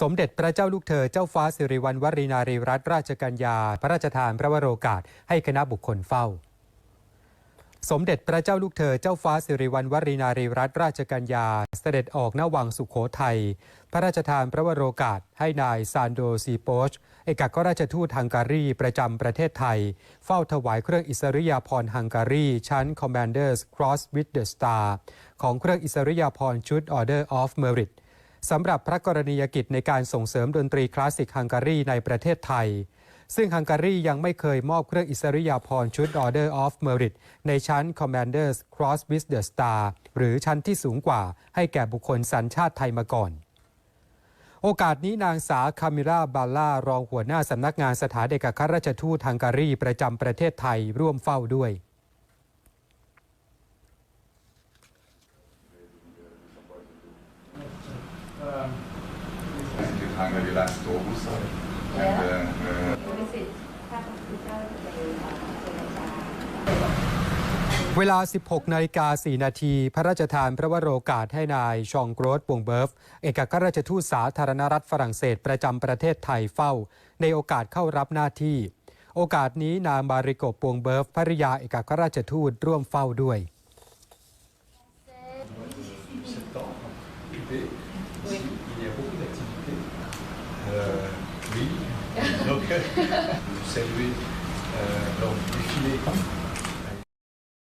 สมเด็จพระเจ้าลูกเธอเจ้าฟ้าสิริวัณวรีนารีรัตนราชกัญญา พระราชทานพระวโรกาสให้คณะบุคคลเฝ้า สมเด็จพระเจ้าลูกเธอเจ้าฟ้าสิริวัณวรีนารีรัตนราชกัญญา เสด็จออกณวังสุขโขทัยพระราชทานพระวโรกาสให้นายซานโดซีโปชเอกอัครราชทูตฮังการีประจำประเทศไทย เฝ้าถวายเครื่องอิสริยาภรณ์ฮังการี ชั้น Commanders Cross with the Star ของเครื่องอิสริยาภรณ์ชุด Order of Merit สำหรับพระกรณียกิจในการส่งเสริมดนตรีคลาสสิกฮังการีในประเทศไทย ซึ่งฮังการียังไม่เคยมอบเครื่องอิสริยาภรณ์ชุด Order of Merit ในชั้น Commanders Cross with the Star หรือชั้นที่สูงกว่าให้แก่บุคคลสัญชาติไทยมาก่อนโอกาสนี้นางสาวคามิล่าบาล่ารองหัวหน้าสำนักงานสถานเอกอัครราชทูตฮังการีประจำประเทศไทยร่วมเฝ้าด้วย And in Hungary last August. And uh, uh, นิสิตถ้าพระพุทธเวลา 16 นาฬิกา 4 นาที พระราชทานพระวโรกาสให้นายชองโกรธปวงเบิร์ฟ เอกอัครราชทูตสาธารณรัฐฝรั่งเศสประจำประเทศไทยเฝ้า ในโอกาสเข้ารับหน้าที่ โอกาสนี้นางบาริโกปวงเบิร์ฟภริยาเอกอัครราชทูตร่วมเฝ้าด้วย ici, il y a beaucoup d'activités. Euh, oui, donc euh, vous saluez euh, lors du défilé